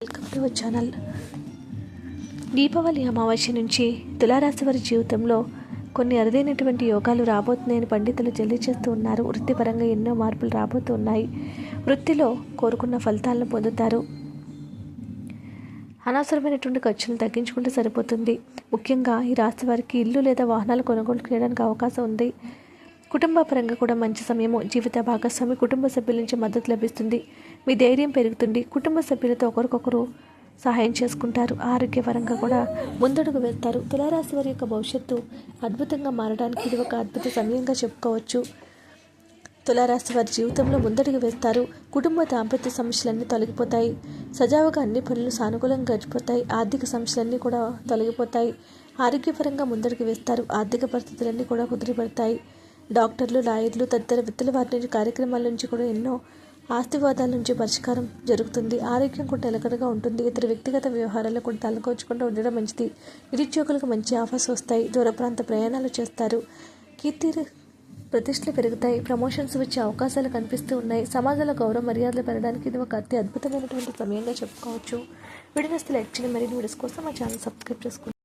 Welcome to our channel Deepavali అమావాస్య నుంచి తులారాశి వారి జీవితంలో కొన్ని అరుదైనటువంటి యోగాలు రాబోతున్నాయని పండితులు తెలియజేస్తూ ఉన్నారు. వృత్తిపరంగా ఎన్నో మార్పులు రాబోతున్నాయి. వృత్తిలో కోరుకున్న ఫలితాలను పొందుతారు. అనవసరమైనటువంటి ఖర్చులను తగ్గించుకుంటే సరిపోతుంది. ముఖ్యంగా ఈ రాశి వారికి ఇల్లు లేదా వాహనాలు కొనుగోలు చేయడానికి అవకాశం ఉంది. కుటుంబ పరంగా కూడా మంచి సమయము జీవిత భాగస్వామి కుటుంబ సభ్యుల నుంచి మద్దతు లభిస్తుంది. మీ ధైర్యం పెరుగుతుంది. కుటుంబ సభ్యులతో ఒకరికొకరు సహాయం చేసుకుంటారు. ఆరోగ్యపరంగా కూడా ముందడుగు వేస్తారు. తులారాశి వారి యొక్క భవిష్యత్తు అద్భుతంగా మారడానికి ఇది ఒక అద్భుత సమయంగా చెప్పుకోవచ్చు. తులారాశి వారి జీవితంలో ముందడుగు వేస్తారు. కుటుంబ దాంపత్య సమస్యలన్నీ తొలగిపోతాయి. సజావుగా అన్ని పనులు సానుకూలంగా గడిచిపోతాయి. ఆర్థిక సమస్యలన్నీ కూడా తొలగిపోతాయి. ఆరోగ్యపరంగా ముందడుగు వేస్తారు. ఆర్థిక పరిస్థితులన్నీ కూడా కుదిరిపడతాయి. డాక్టర్లు లాయర్లు తదితర విత్తుల వారి నుంచి కార్యక్రమాల నుంచి కూడా ఎన్నో ఆస్తివాదాల నుంచి పరిష్కారం జరుగుతుంది. ఆరోగ్యం కూడా నిలకడగా ఉంటుంది. ఇతర వ్యక్తిగత వ్యవహారాలు కూడా తలకొచ్చకుండా ఉండడం మంచిది. నిరుద్యోగులకు మంచి ఆఫర్స్ వస్తాయి. దూర ప్రాంత ప్రయాణాలు చేస్తారు. కీర్తి ప్రతిష్టలు పెరుగుతాయి. ప్రమోషన్స్ వచ్చే అవకాశాలు కనిపిస్తూ ఉన్నాయి. సమాజంలో గౌరవ మర్యాదలు పెరగడానికి ఇది ఒక అతి అద్భుతమైనటువంటి సమయంగా చెప్పుకోవచ్చు. వీడియోస్ లైక్ చేయండి. మరిన్ని వీడియోస్ కోసం మా ఛానల్ సబ్స్క్రైబ్ చేసుకోండి.